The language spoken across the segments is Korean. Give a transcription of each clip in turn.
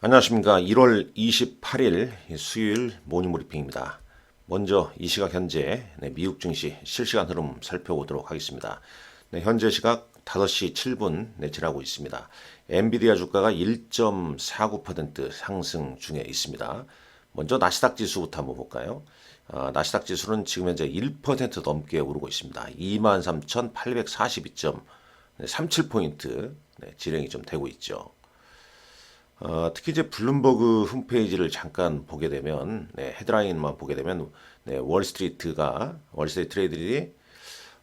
안녕하십니까. 1월 28일 수요일 모닝 브리핑입니다. 먼저 이 시각 현재 네, 미국 증시 실시간 흐름 살펴보도록 하겠습니다. 네, 현재 시각 5시 7분 네, 지나고 있습니다. 엔비디아 주가가 1.49% 상승 중에 있습니다. 먼저 나스닥 지수부터 한번 볼까요? 아, 나스닥 지수는 지금 현재 1% 넘게 오르고 있습니다. 23,842.37포인트 네, 진행이 좀 되고 있죠. 어, 특히 이제 블룸버그 홈페이지를 잠깐 보게 되면 네, 헤드라인만 보게 되면 네, 월스트리트가 월스트리트 트레이들이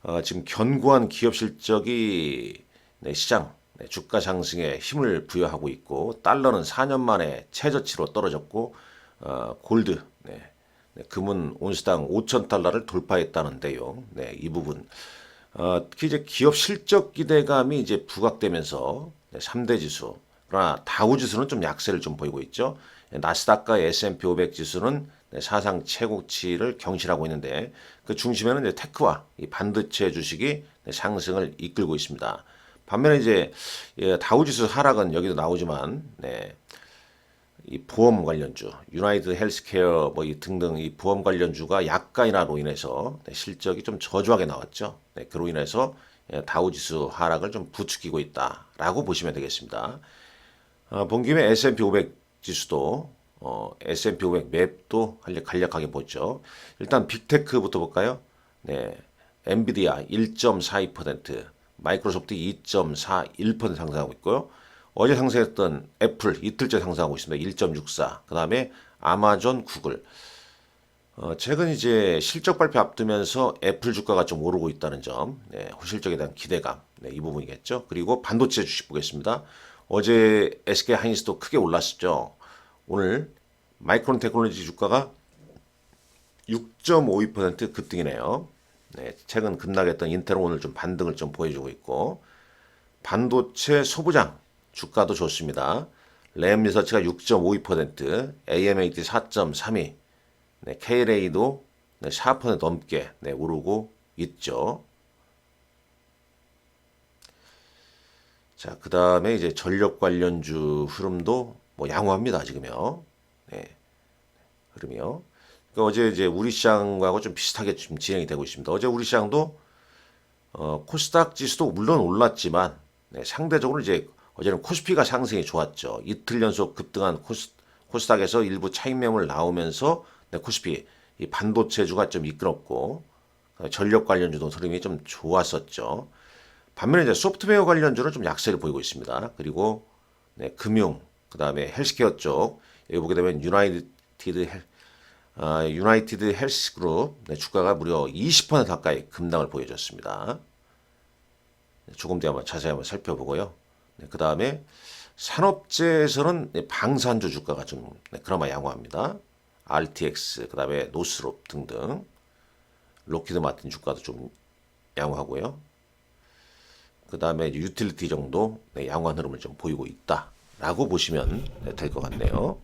어, 지금 견고한 기업 실적이 네, 시장 네, 주가 상승에 힘을 부여하고 있고 달러는 4년 만에 최저치로 떨어졌고 어, 골드 네, 네, 금은 온스당 5천 달러를 돌파했다는데요. 네, 이 부분 어, 특히 이제 기업 실적 기대감이 이제 부각되면서 네, 3대 지수 그러나 다우 지수는 좀 약세를 좀 보이고 있죠. 나스닥과 S&P 500 지수는 네, 사상 최고치를 경신하고 있는데 그 중심에는 이제 테크와 이 반도체 주식이 네, 상승을 이끌고 있습니다. 반면에 이제 예, 다우 지수 하락은 여기도 나오지만 네, 이 보험 관련주, 유나이드 헬스케어 뭐 이 등등 이 보험 관련주가 약간이나로 인해서 네, 실적이 좀 저조하게 나왔죠. 네, 그로 인해서 예, 다우 지수 하락을 좀 부추기고 있다라고 보시면 되겠습니다. 어, 본 김에 S&P 500 지수도 어, S&P 500 맵도 간략하게 보죠. 일단 빅테크부터 볼까요? 네, 엔비디아 1.42%, 마이크로소프트 2.41% 상승하고 있고요. 어제 상승했던 애플 이틀째 상승하고 있습니다. 1.64. 그 다음에 아마존, 구글. 어, 최근 이제 실적 발표 앞두면서 애플 주가가 좀 오르고 있다는 점, 네, 실적에 대한 기대감, 네, 이 부분이겠죠. 그리고 반도체 주식 보겠습니다. 어제 SK 하이닉스도 크게 올랐었죠. 오늘 마이크론 테크놀로지 주가가 6.52% 급등이네요. 네, 최근 급락했던 인텔은 오늘 좀 반등을 좀 보여주고 있고 반도체 소부장 주가도 좋습니다. 램 리서치가 6.52%, AMAT 4.32, 네, KLA도 네, 4% 넘게 네, 오르고 있죠. 자, 그 다음에 이제 전력 관련주 흐름도 뭐 양호합니다, 지금요. 네. 흐름이요. 그러니까 어제 이제 우리 시장하고 좀 비슷하게 좀 진행이 되고 있습니다. 어제 우리 시장도 어, 코스닥 지수도 물론 올랐지만 네, 상대적으로 이제 어제는 코스피가 상승이 좋았죠. 이틀 연속 급등한 코스, 코스닥에서 일부 차익 매물 나오면서 네, 코스피 이 반도체주가 좀 이끌었고 어, 전력 관련주도 흐름이 좀 좋았었죠. 반면에 이제 소프트웨어 관련주는 좀 약세를 보이고 있습니다. 그리고 네, 금융, 그 다음에 헬스케어 쪽 여기 보게 되면 유나이티드 헬, 아, 유나이티드 헬스그룹 네, 주가가 무려 20% 가까이 급락을 보여줬습니다. 네, 조금 더 한번 자세히 한번 살펴보고요. 네, 그 다음에 산업재에서는 네, 방산주 주가가 좀 네, 그나마 양호합니다. RTX, 그 다음에 노스롭 등등 로키드 마틴 주가도 좀 양호하고요. 그 다음에 유틸리티 정도 네, 양호한 흐름을 좀 보이고 있다라고 보시면 네, 될것 같네요.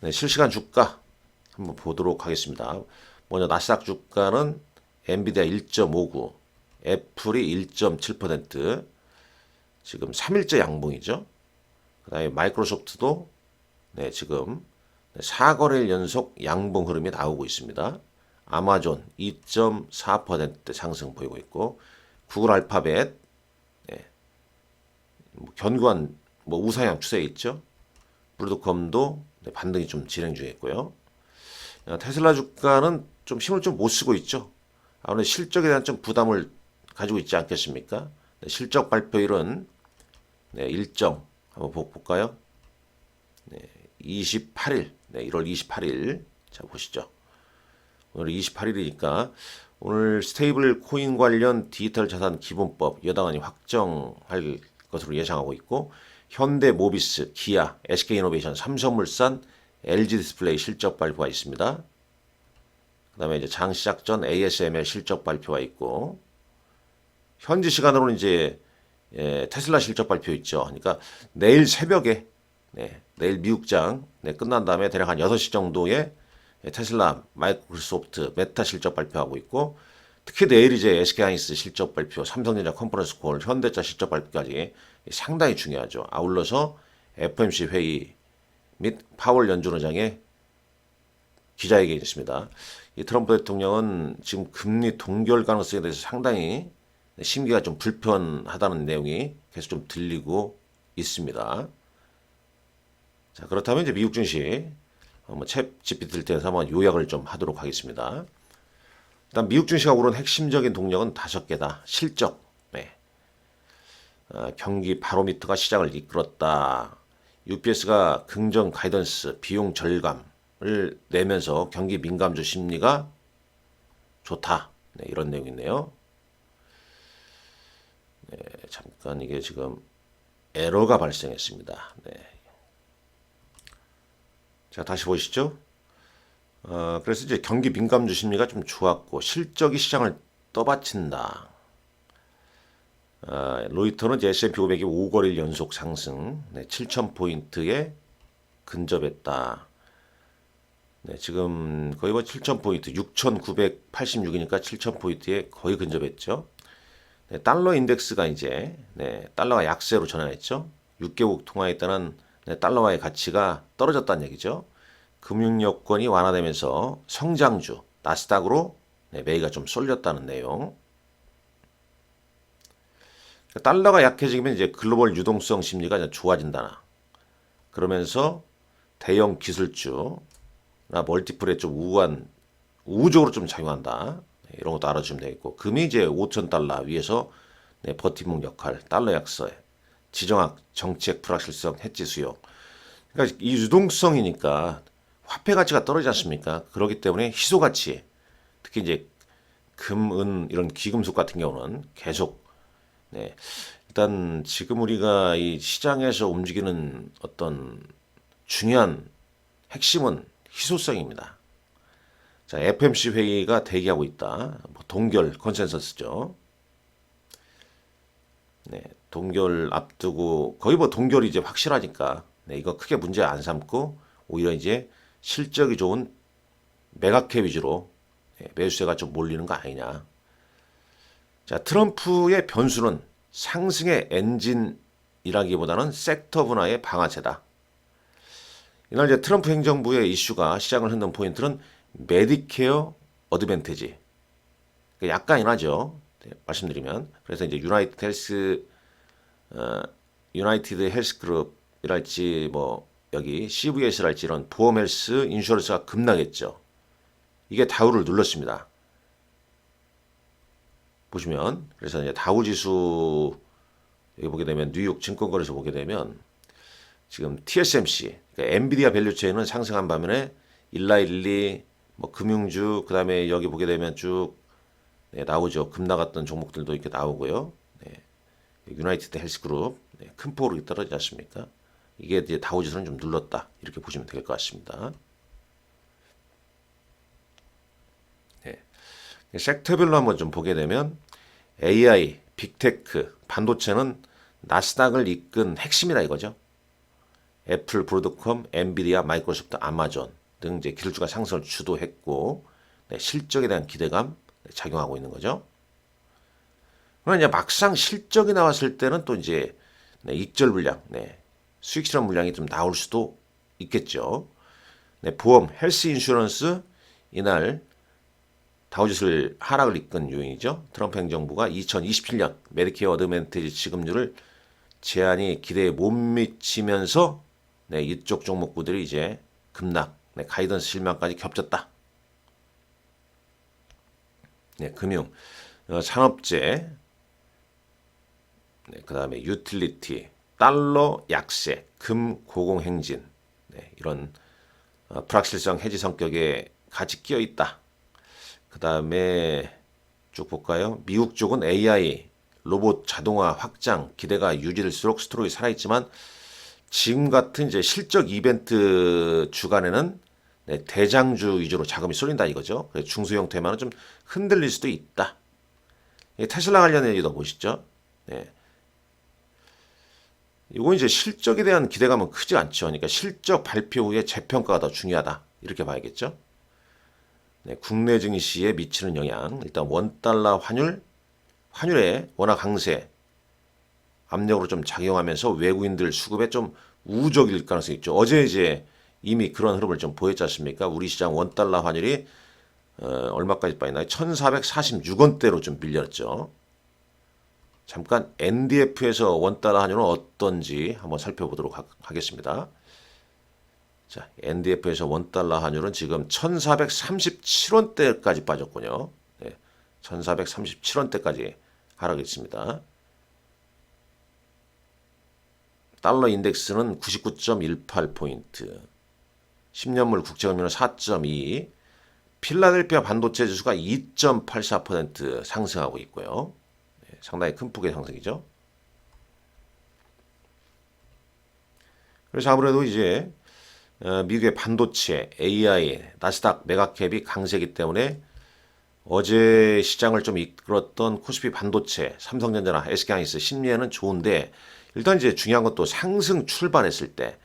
네, 실시간 주가 한번 보도록 하겠습니다. 먼저 나스닥 주가는 엔비디아 1.59, 애플이 1.7%, 지금 3일째 양봉이죠. 그 다음에 마이크로소프트도 네, 지금 4거래일 연속 양봉 흐름이 나오고 있습니다. 아마존 2.4% 상승 보이고 있고 구글 알파벳 뭐 견고한 뭐 우상향 추세에 있죠. 브루드컴도 네, 반등이 좀 진행 중에 있고요. 어, 테슬라 주가는 좀 힘을 좀 못 쓰고 있죠. 아무래도 실적에 대한 좀 부담을 가지고 있지 않겠습니까? 네, 실적 발표일은 네, 일정 한번 볼까요? 네, 28일, 네, 1월 28일. 자, 보시죠. 오늘 28일이니까 오늘 스테이블 코인 관련 디지털 자산 기본법 여당안이 확정할 것으로 예상하고 있고 현대 모비스, 기아, SK이노베이션, 삼성물산, LG 디스플레이 실적 발표가 있습니다. 그 다음에 이제 장 시작 전 ASML 실적 발표가 있고 현지 시간으로는 이제 예, 테슬라 실적 발표 있죠. 그러니까 내일 새벽에 네, 내일 미국장 네, 끝난 다음에 대략 한 6시 정도에 테슬라, 마이크로소프트, 메타 실적 발표하고 있고 특히 내일 이제 SK하이닉스 실적 발표, 삼성전자 컨퍼런스 콜, 현대차 실적 발표까지 상당히 중요하죠. 아울러서 FMC 회의 및 파월 연준 의장의 기자회견이 있습니다. 이 트럼프 대통령은 지금 금리 동결 가능성에 대해서 상당히 심기가 좀 불편하다는 내용이 계속 좀 들리고 있습니다. 자, 그렇다면 이제 미국 증시 한번 챗 GPT를 통해서 한번 요약을 좀 하도록 하겠습니다. 일단 미국 증시가 오른 핵심적인 동력은 다섯 개다. 실적, 네. 어, 경기 바로미터가 시장을 이끌었다. UPS가 긍정 가이던스, 비용 절감을 내면서 경기 민감주 심리가 좋다. 네, 이런 내용이네요. 네, 잠깐 이게 지금 에러가 발생했습니다. 네. 자, 다시 보시죠. 어, 그래서 이제 경기 민감주 심리가 좀 좋았고 실적이 시장을 떠받친다. 어, 로이터는 이제 S&P 500이 5거래일 연속 상승, 네, 7,000포인트에 근접했다. 네, 지금 거의 뭐 7,000포인트, 6,986이니까 7,000포인트에 거의 근접했죠. 네, 달러 인덱스가 이제 네, 달러가 약세로 전환했죠. 6개국 통화에 따른 네, 달러와의 가치가 떨어졌다는 얘기죠. 금융 여건이 완화되면서 성장주 나스닥으로 네, 매기가 좀 쏠렸다는 내용. 달러가 약해지면 이제 글로벌 유동성 심리가 좋아진다나. 그러면서 대형 기술주나 멀티플에 좀 우한 우적으로 좀 작용한다. 네, 이런 것도 알아주면 되겠고 금이 이제 5천 달러 위에서 네, 버팀목 역할, 달러 약세, 지정학 정책 불확실성, 해지 수요. 그러니까 이 유동성이니까 화폐 가치가 떨어지지 않습니까? 그렇기 때문에 희소 가치, 특히 이제 금, 은 이런 귀금속 같은 경우는 계속 네. 일단 지금 우리가 이 시장에서 움직이는 어떤 중요한 핵심은 희소성입니다. 자, FMC 회의가 대기하고 있다. 뭐 동결 컨센서스죠. 네, 동결 앞두고 거의 뭐 동결이 이제 확실하니까 네, 이거 크게 문제 안 삼고 오히려 이제 실적이 좋은 메가캡 위주로 네, 매수세가 좀 몰리는 거 아니냐. 자, 트럼프의 변수는 상승의 엔진이라기보다는 섹터 분화의 방아쇠다. 이날 이제 트럼프 행정부의 이슈가 시장을 흔든 포인트는 메디케어 어드밴티지. 약간이나죠. 네, 말씀드리면. 그래서 이제 유나이티드 헬스, 어, 유나이티드 헬스 그룹이랄지 뭐 여기 CVS랄지 이런 보험 헬스 인슈런스가 급락했죠. 이게 다우를 눌렀습니다. 보시면 그래서 이제 다우 지수 여기 보게 되면 뉴욕 증권거래소 보게 되면 지금 TSMC 그러니까 엔비디아 밸류체인은 상승한 반면에 일라일리 뭐 금융주 그다음에 여기 보게 되면 쭉 네, 나오죠. 급 나갔던 종목들도 이렇게 나오고요. 네. 유나이티드 헬스그룹 네, 큰 폭으로 떨어지지 않습니까? 이게 이제 다우지수는 좀 눌렀다 이렇게 보시면 될 것 같습니다. 네. 섹터별로 한번 좀 보게 되면 AI, 빅테크, 반도체는 나스닥을 이끈 핵심이다 이거죠. 애플, 브로드컴, 엔비디아, 마이크로소프트, 아마존 등 이제 기술주가 상승을 주도했고 네, 실적에 대한 기대감 작용하고 있는 거죠. 그러나 이제 막상 실적이 나왔을 때는 또 이제 네, 익절 물량, 네, 수익 실험 물량이 좀 나올 수도 있겠죠. 네, 보험, 헬스 인슈런스 이날 다우지수를 하락을 이끈 요인이죠. 트럼프 행정부가 2027년 메디케어 어드밴티지 지급률을 제한이 기대에 못 미치면서 네, 이쪽 종목구들이 이제 급락, 네, 가이던스 실망까지 겹쳤다. 네, 금융, 어, 산업재, 네, 그 다음에 유틸리티, 달러 약세, 금 고공행진, 네, 이런 어, 불확실성 해지 성격에 같이 끼어 있다. 그 다음에 쭉 볼까요? 미국 쪽은 AI, 로봇 자동화 확장 기대가 유지될수록 스트로이 살아있지만 지금 같은 이제 실적 이벤트 주간에는 네, 대장주 위주로 자금이 쏠린다 이거죠. 중소형 테마는 좀 흔들릴 수도 있다. 테슬라 관련 얘기도 보시죠. 네. 이건 이제 실적에 대한 기대감은 크지 않죠. 그러니까 실적 발표 후에 재평가가 더 중요하다. 이렇게 봐야겠죠. 네, 국내 증시에 미치는 영향. 일단 원달러 환율, 환율에 워낙 강세 압력으로 좀 작용하면서 외국인들 수급에 좀 우적일 가능성이 있죠. 어제 이제 이미 그런 흐름을 좀 보였지 않습니까? 우리 시장 원달러 환율이 어, 얼마까지 빠졌나요? 1446원대로 좀 밀렸죠. 잠깐 NDF에서 원달러 환율은 어떤지 한번 살펴보도록 하, 하겠습니다. 자, NDF에서 원달러 환율은 지금 1437원대까지 빠졌군요. 네, 1437원대까지 하락했습니다. 달러 인덱스는 99.18포인트, 10년물 국제금리는 4.2, 필라델피아 반도체 지수가 2.84% 상승하고 있고요. 네, 상당히 큰 폭의 상승이죠. 그래서 아무래도 이제 어, 미국의 반도체, AI, 나스닥, 메가캡이 강세기 때문에 어제 시장을 좀 이끌었던 코스피 반도체, 삼성전자나 SK하이닉스 심리에는 좋은데 일단 이제 중요한 건 또 상승 출발했을 때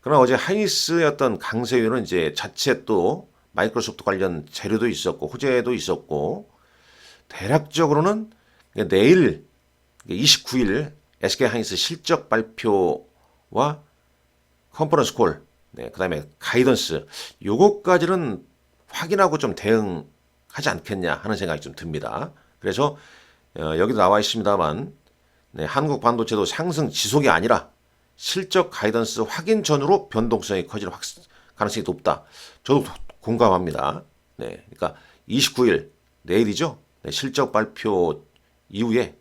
그러나 어제 하이닉스였던 강세 이유는 이제 자체 또 마이크로소프트 관련 재료도 있었고 호재도 있었고 대략적으로는 내일 29일 SK 하이닉스 실적 발표와 컨퍼런스 콜, 네, 그다음에 가이던스 요거까지는 확인하고 좀 대응하지 않겠냐 하는 생각이 좀 듭니다. 그래서 어, 여기도 나와 있습니다만 네, 한국 반도체도 상승 지속이 아니라 실적 가이던스 확인 전후로 변동성이 커질 확, 가능성이 높다. 저도 공감합니다. 네, 그러니까 29일 내일이죠. 네, 실적 발표 이후에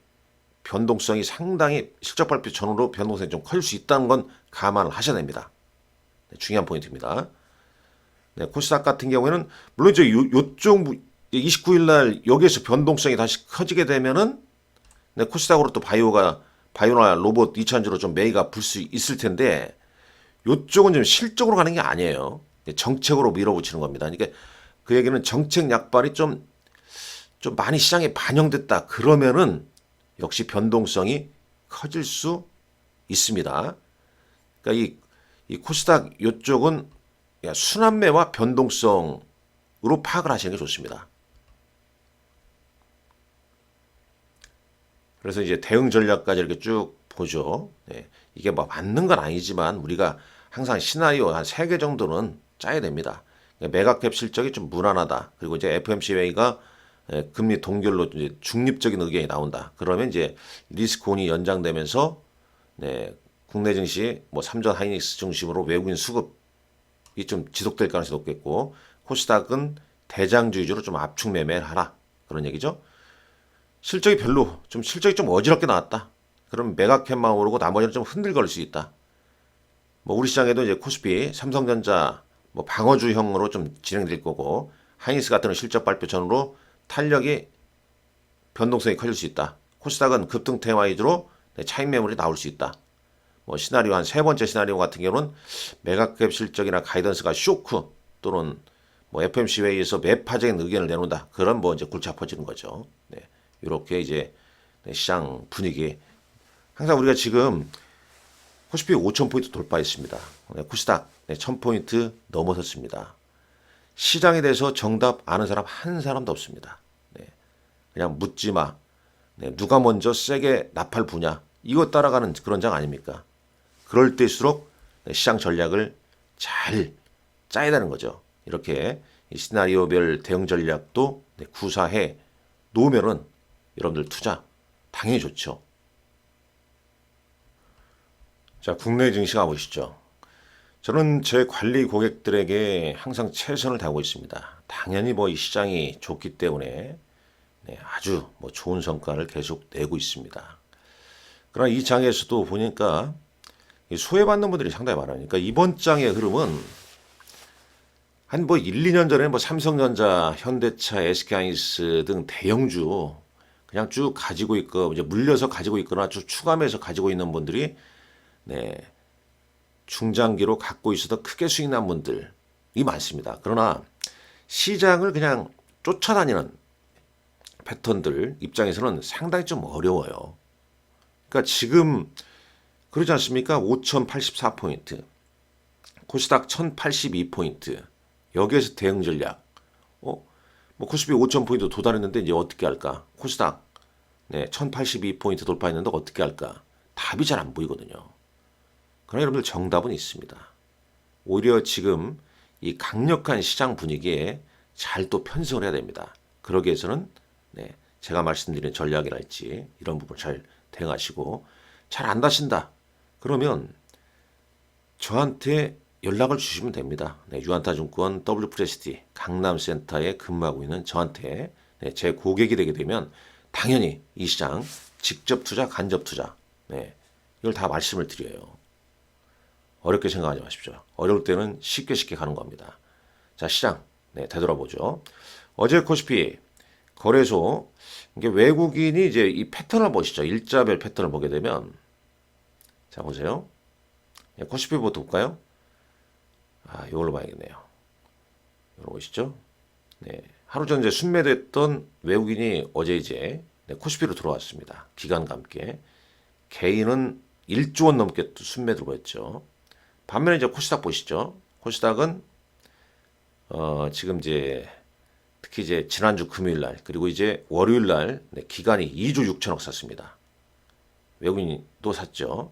변동성이 상당히 실적 발표 전후로 변동성이 좀 커질 수 있다는 건 감안을 하셔야 됩니다. 네, 중요한 포인트입니다. 네, 코스닥 같은 경우에는 물론 이제 요, 요쪽 29일 날 여기에서 변동성이 다시 커지게 되면은 네, 코스닥으로 또 바이오가 바이오나 로봇 2차전지로 좀 매기가 불 수 있을 텐데 요쪽은 좀 실적으로 가는 게 아니에요. 정책으로 밀어붙이는 겁니다. 그러니까 그 얘기는 정책 약발이 좀, 좀 많이 시장에 반영됐다. 그러면은 역시 변동성이 커질 수 있습니다. 그러니까 이, 이 코스닥 요쪽은 순환매와 변동성으로 파악을 하시는 게 좋습니다. 그래서 이제 대응 전략까지 이렇게 쭉 보죠. 네. 이게 뭐 맞는 건 아니지만 우리가 항상 시나리오 한 세 개 정도는 짜야 됩니다. 메가캡 실적이 좀 무난하다. 그리고 이제 FMCA가 금리 동결로 이제 중립적인 의견이 나온다. 그러면 이제 리스크온이 연장되면서 네, 국내 증시 뭐 삼전 하이닉스 중심으로 외국인 수급이 좀 지속될 가능성이 높겠고 코스닥은 대장주 위주로 좀 압축 매매를 하라. 그런 얘기죠. 실적이 별로 좀 실적이 좀 어지럽게 나왔다. 그럼 메가캡만 오르고 나머지는 좀 흔들거릴 수 있다. 뭐 우리 시장에도 이제 코스피, 삼성전자 뭐 방어주형으로 좀 진행될 거고 하이닉스 같은 실적 발표 전후로 탄력이 변동성이 커질 수 있다. 코스닥은 급등 테마 위주로 차익 매물이 나올 수 있다. 뭐 시나리오 한 세 번째 시나리오 같은 경우는 메가캡 실적이나 가이던스가 쇼크 또는 뭐 FMC 회의에서 매파적인 의견을 내놓는다. 그런 뭐 이제 골치 아파지는 거죠. 네. 이렇게 이제 시장 분위기 항상 우리가 지금 코스피 5,000포인트 돌파했습니다. 네, 코스닥 1,000포인트 넘어섰습니다. 시장에 대해서 정답 아는 사람 한 사람도 없습니다. 네, 그냥 묻지 마. 네, 누가 먼저 세게 나팔 부냐. 이거 따라가는 그런 장 아닙니까? 그럴 때일수록 시장 전략을 잘 짜야 되는 거죠. 이렇게 시나리오별 대응 전략도 구사해 놓으면은 여러분들 투자 당연히 좋죠. 자, 국내 증시 가보시죠. 저는 제 관리 고객들에게 항상 최선을 다하고 있습니다. 당연히 뭐 이 시장이 좋기 때문에 네, 아주 뭐 좋은 성과를 계속 내고 있습니다. 그러나 이 장에서도 보니까 소외받는 분들이 상당히. 그러니까 이번 장의 흐름은 한 뭐 1, 2년 전에 뭐 삼성전자, 현대차, SK하이닉스 등 대형주 그냥 쭉 가지고 있고 이제 물려서 가지고 있거나 쭉 추감해서 가지고 있는 분들이 네 중장기로 갖고 있어도 크게 수익 난 분들이 많습니다. 그러나 시장을 그냥 쫓아다니는 패턴들 입장에서는 상당히 좀 어려워요. 그러니까 지금 그러지 않습니까? 5,084포인트, 코스닥 1,082포인트, 여기에서 대응 전략. 어? 뭐 코스피 5,000포인트 도달했는데 이제 어떻게 할까? 코스닥 네, 1,082포인트 돌파했는데 어떻게 할까? 답이 잘 안 보이거든요. 그러나 여러분들 정답은 있습니다. 오히려 지금 이 강력한 시장 분위기에 잘 또 편성을 해야 됩니다. 그러기 위해서는 네, 제가 말씀드린 전략이랄지 이런 부분 잘 대응하시고 잘 안 다신다. 그러면 저한테 연락을 주시면 됩니다. 네, 유한타증권 W프레스티 강남센터에 근무하고 있는 저한테 네, 제 고객이 되게 되면 당연히 이 시장 직접 투자, 간접 투자 네, 이걸 다 말씀을 드려요. 어렵게 생각하지 마십시오. 어려울 때는 쉽게 쉽게 가는 겁니다. 자, 시장 네, 되돌아보죠. 어제 코스피 거래소 이게 외국인이 이제 이 패턴을 보시죠. 일자별 패턴을 보게 되면 자 보세요. 예, 코스피부터 볼까요? 아, 이걸로 봐야겠네요. 이걸로 보시죠. 네, 하루 전 이제 순매도했던 외국인이 어제 이제 네, 코스피로 들어왔습니다. 기간과 함께 개인은 1조 원 넘게 또 순매도 보였죠. 반면에 이제 코스닥 보시죠. 코스닥은 어, 지금 이제 특히 이제 지난주 금요일 날 그리고 이제 월요일 날 네, 기간이 2조 6천억 샀습니다. 외국인이 또 샀죠.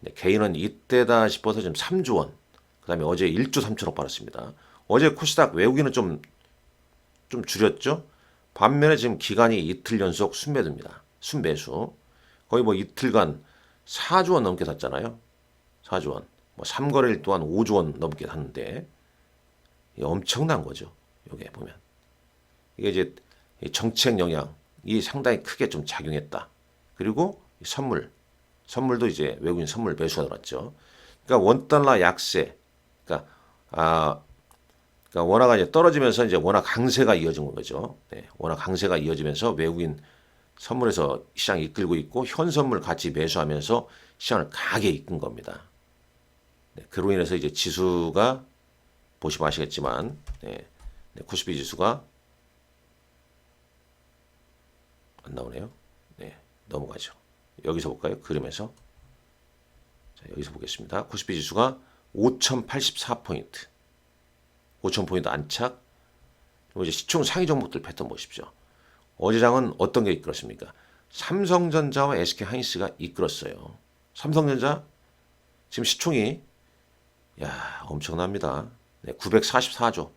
네, 개인은 이때다 싶어서 지금 3조 원. 그다음에 어제 1조 3천억 받았습니다. 어제 코스닥 외국인은 좀 좀 줄였죠. 반면에 지금 기간이 이틀 연속 순매도입니다. 순매수. 거의 뭐 이틀간 4조 원 넘게 샀잖아요. 4조 원. 뭐 3거래일 동안 5조 원 넘게 이게 엄청난 거죠. 요게 보면. 이게 이제 이 정책 영향이 상당히 크게 좀 작용했다. 그리고 이 선물, 선물도 이제 외국인 선물 매수가 들어왔죠. 그러니까 원 달러 약세, 그러니까 아, 그러니까 원화가 이제 떨어지면서 이제 원화 강세가 이어진 거죠. 네, 원화 강세가 이어지면서 외국인 선물에서 시장 이끌고 있고 현 선물 같이 매수하면서 시장을 강하게 이끈 겁니다. 네, 그로 인해서 이제 지수가 보시면 아시겠지만 네, 네, 코스피 지수가 안 나오네요. 네, 넘어가죠. 여기서 볼까요? 그림에서. 자, 여기서 보겠습니다. 코스피 지수가 5,084포인트. 5,000포인트 안착. 그리고 이제 시총 상위 종목들 패턴 보십시오. 어제장은 어떤 게 이끌었습니까? 삼성전자와 SK 하이닉스가 이끌었어요. 삼성전자 지금 시총이 야 엄청납니다. 네, 944조,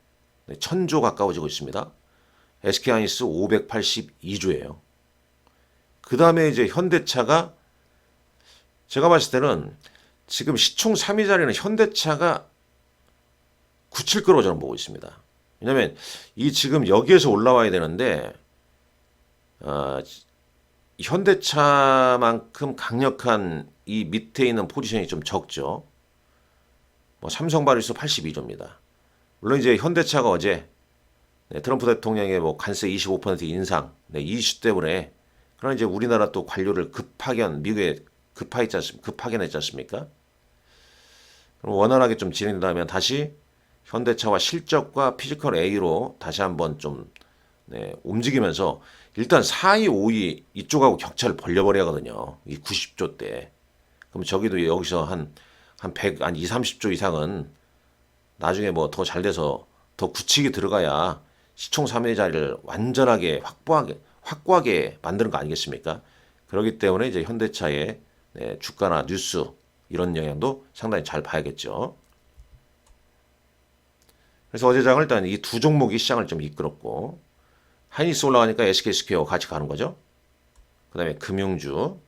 네, 1000조 가까워지고 있습니다. SK 하이닉스 582조예요. 그 다음에 이제 현대차가 제가 봤을 때는 지금 시총 3위 자리는 현대차가 굳힐 거로 저는 보고 있습니다. 왜냐하면 이 지금 여기에서 올라와야 되는데 어, 현대차만큼 강력한 이 밑에 있는 포지션이 좀 적죠. 뭐 삼성 발휘수 82조입니다. 물론 이제 현대차가 어제 네, 트럼프 대통령의 뭐 관세 25% 인상 네, 이 이슈 때문에 그러나 이제 우리나라 또 관료를 급파견 미국에 급파했지 않습니까? 급파견했지 않습니까? 그럼 원활하게 좀 진행된다면 다시 현대차와 실적과 피지컬 A로 다시 한번 좀 네, 움직이면서 일단 4위, 5위 이쪽하고 격차를 벌려버려야 하거든요. 이 90조 때. 그럼 저기도 여기서 한, 한 100, 한 2, 30조 이상은 나중에 뭐 더 잘 돼서 더 굳히게 들어가야 시총 3위 자리를 완전하게 확보하게, 확고하게 만드는 거 아니겠습니까? 그렇기 때문에 이제 현대차의 네, 주가나 뉴스 이런 영향도 상당히 잘 봐야겠죠. 그래서 어제 장을 일단 이 두 종목이 시장을 좀 이끌었고 하이닉스 올라가니까 SK 스퀘어 같이 가는 거죠. 그 다음에 금융주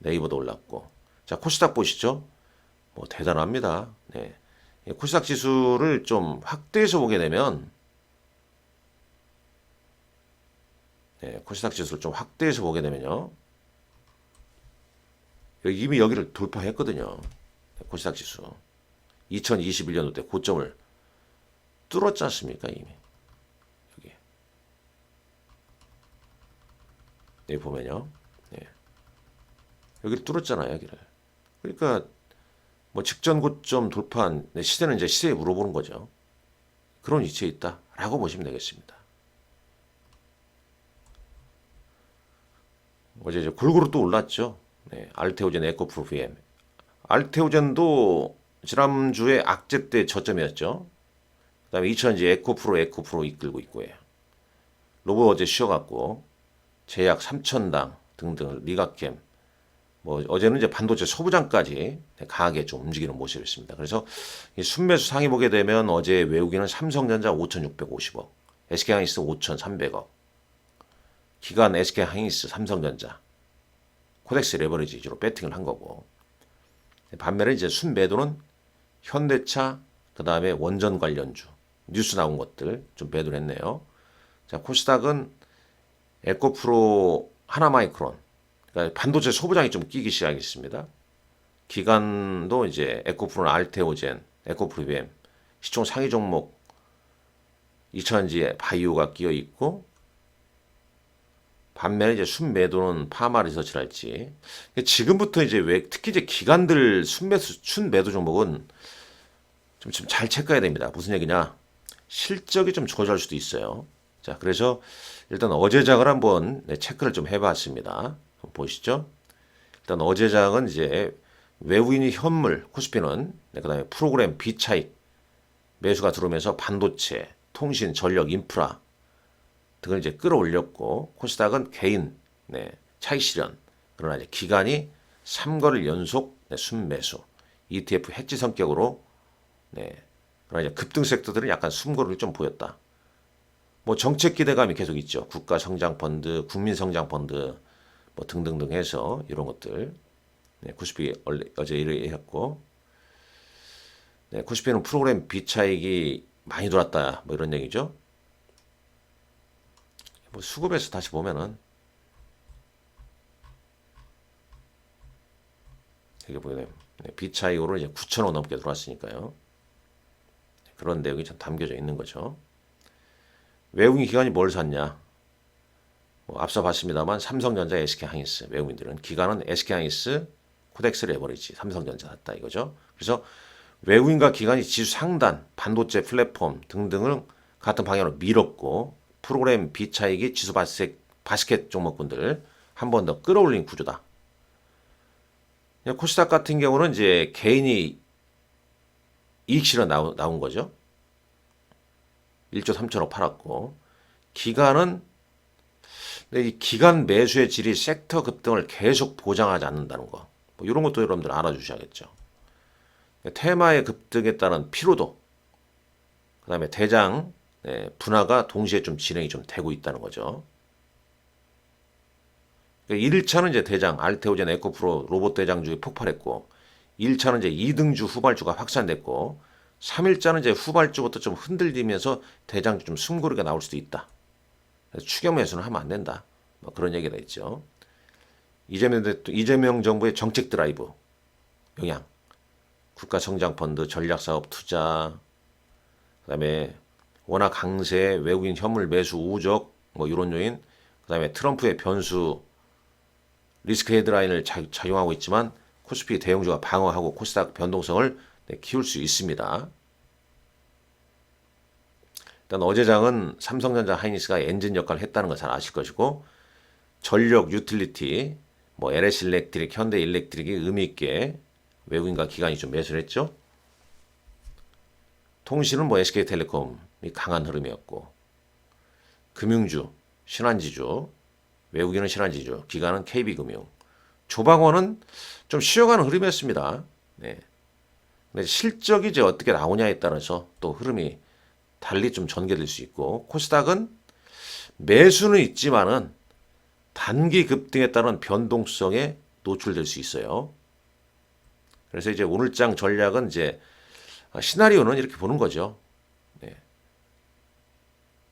네이버도 올랐고 자 코스닥 보시죠. 뭐 대단합니다. 네. 코스닥 지수를 좀 확대해서 보게 되면 네, 코스닥 지수를 좀 확대해서 보게 되면요. 여기 이미 여기를 돌파했거든요. 네, 코스닥 지수. 2021년도 때 고점을 뚫었지 않습니까, 이미. 여기. 여기 보면요. 네. 여기를 뚫었잖아요, 여기를. 그러니까 뭐 직전 고점 돌파한 네, 시세는 이제 시세에 물어보는 거죠. 그런 위치에 있다라고 보시면 되겠습니다. 어제 이제 골고루 또 올랐죠. 네, 알테오젠 에코프로 VM. 알테오젠도 지난주에 악재 때 저점이었죠. 그 다음에 2000 이제 에코프로 에코프로 이끌고 있고요. 로보 어제 쉬어갔고 제약 3천당 등등 리가캠 뭐 어제는 이제 반도체 소부장까지 강하게 좀 움직이는 모습이었습니다. 그래서 이 순매수 상위 보게 되면 어제 외국인은 삼성전자 5,650억, SK하이닉스 5,300억, 기관 SK하이닉스, 삼성전자, 코덱스 레버리지 위주로 배팅을 한 거고 반면에 이제 순매도는 현대차, 그 다음에 원전 관련주, 뉴스 나온 것들 좀 매도를 했네요. 자, 코스닥은 에코프로 하나마이크론, 반도체 소부장이 좀 끼기 시작했습니다. 기간도 이제 에코프로는 알테오젠, 에코프리뱀, 시총 상위 종목 이천지에 바이오가 끼어 있고 반면에 이제 순매도는 파마 리서치랄지 지금부터 이제 왜 특히 이제 기관들 순매수 순매도 종목은 좀 좀 잘 체크해야 됩니다. 무슨 얘기냐? 실적이 좀 좋아질 수도 있어요. 자, 그래서 일단 어제 장을 한번 네, 체크를 좀 해봤습니다. 보시죠. 일단 어제 장은 이제 외국인이 현물 코스피는 네, 그다음에 프로그램 비차익 매수가 들어오면서 반도체, 통신, 전력, 인프라 등을 이제 끌어올렸고 코스닥은 개인 네, 차익 실현 그러나 이제 기간이 3거를 연속 네, 순매수 ETF 해지 성격으로 네, 그러나 이제 급등 섹터들은 약간 숨고를 좀 보였다. 뭐 정책 기대감이 계속 있죠. 국가 성장 펀드, 국민 성장 펀드 뭐 등등등 해서 이런 것들 네, 90이 어제 일을 했고 네, 90회는 프로그램 비차익이 많이 돌았다 뭐 이런 얘기죠. 뭐 수급에서 다시 보면은 이게 보면 네, 비차익으로 이제 9천 원 넘게 들어왔으니까요. 그런 내용이 좀 담겨져 있는 거죠. 외국인 기관이 뭘 샀냐? 뭐 앞서 봤습니다만 삼성전자, SK하이닉스 외국인들은 기관은 SK하이닉스, 코덱스 레버리지, 삼성전자 샀다 이거죠. 그래서 외국인과 기관이 지수 상단, 반도체 플랫폼 등등을 같은 방향으로 밀었고 프로그램 비차익이 지수 바스켓, 바스켓 종목군들 한 번 더 끌어올린 구조다. 코스닥 같은 경우는 이제 개인이 이익 실현 나온, 거죠. 1조 3천억 팔았고 기간은 근데 이 기간 매수의 질이 섹터 급등을 계속 보장하지 않는다는 거. 뭐 이런 것도 여러분들 알아주셔야겠죠. 테마의 급등에 따른 피로도, 그 다음에 대장 네, 분화가 동시에 좀 진행이 좀 되고 있다는 거죠. 1차는 이제 대장, 알테오젠, 에코프로, 로봇 대장주가 폭발했고, 1차는 이제 2등주 후발주가 확산됐고, 3일자는 이제 후발주부터 좀 흔들리면서 대장주 좀 숨고르게 나올 수도 있다. 추경 매수는 하면 안 된다. 뭐 그런 얘기가 있죠. 이재명, 이재명 정부의 정책 드라이브 영향, 국가 성장 펀드, 전략 사업 투자, 그다음에 워낙 강세, 외국인 현물 매수 우적 뭐 이런 요인, 그다음에 트럼프의 변수 리스크 헤드라인을 자, 작용하고 있지만 코스피 대형주가 방어하고 코스닥 변동성을 네, 키울 수 있습니다. 일단 어제장은 삼성전자 하이닉스가 엔진 역할을 했다는 걸잘 아실 것이고 전력 유틸리티 뭐 LS 일렉트릭, 현대 일렉트릭이 의미 있게 외국인과 기관이 좀 매수를 했죠. 통신은 뭐 SK텔레콤이 강한 흐름이었고 금융주, 신한지주, 외국인은 신한지주, 기관은 KB금융, 조방원은 좀 쉬어가는 흐름이었습니다. 네. 근데 실적이 이제 어떻게 나오냐에 따라서 또 흐름이 달리 좀 전개될 수 있고 코스닥은 매수는 있지만은 단기 급등에 따른 변동성에 노출될 수 있어요. 그래서 이제 오늘장 전략은 이제 시나리오는 이렇게 보는 거죠. 네.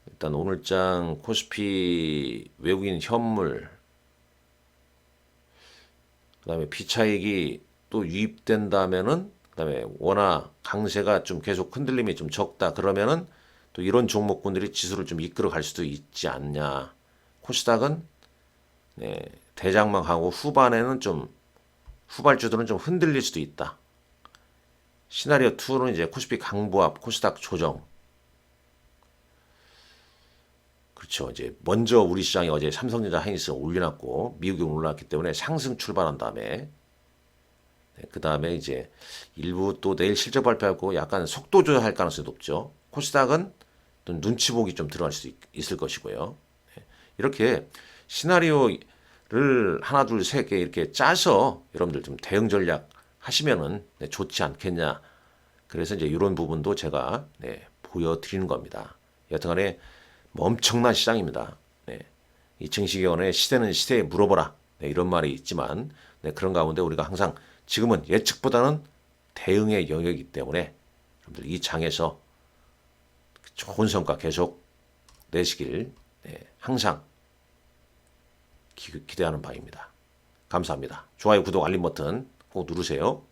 일단 오늘장 코스피 외국인 현물 그다음에 비차익이 또 유입된다면은 그다음에 워낙 강세가 좀 계속 흔들림이 좀 적다 그러면은 또 이런 종목군들이 지수를 좀 이끌어 갈 수도 있지 않냐. 코스닥은 네, 대장망하고 후반에는 좀 후발주들은 좀 흔들릴 수도 있다. 시나리오 2는 이제 코스피 강보합, 코스닥 조정. 그렇죠. 이제 먼저 우리 시장이 어제 삼성전자 하이닉스가 올려놨고 미국이 올라왔기 때문에 상승 출발한 다음에 네, 그 다음에 이제 일부 또 내일 실적 발표하고 약간 속도 조절할 가능성이 높죠. 코스닥은 또 눈치 보기 좀 들어갈 수 있, 을 것이고요. 네, 이렇게 시나리오를 를 하나 둘 세 개 이렇게 짜서 여러분들 좀 대응 전략 하시면은 네, 좋지 않겠냐. 그래서 이제 이런 부분도 제가 네, 보여드리는 겁니다. 여튼간에 뭐 엄청난 시장입니다. 네. 이 증시경원의 시대는 시대에 물어보라. 네, 이런 말이 있지만 네, 그런 가운데 우리가 항상 지금은 예측보다는 대응의 영역이기 때문에 여러분들 이 장에서 좋은 성과 계속 내시길 네, 항상 기, 기대하는 바입니다. 감사합니다. 좋아요, 구독, 알림 버튼 꼭 누르세요.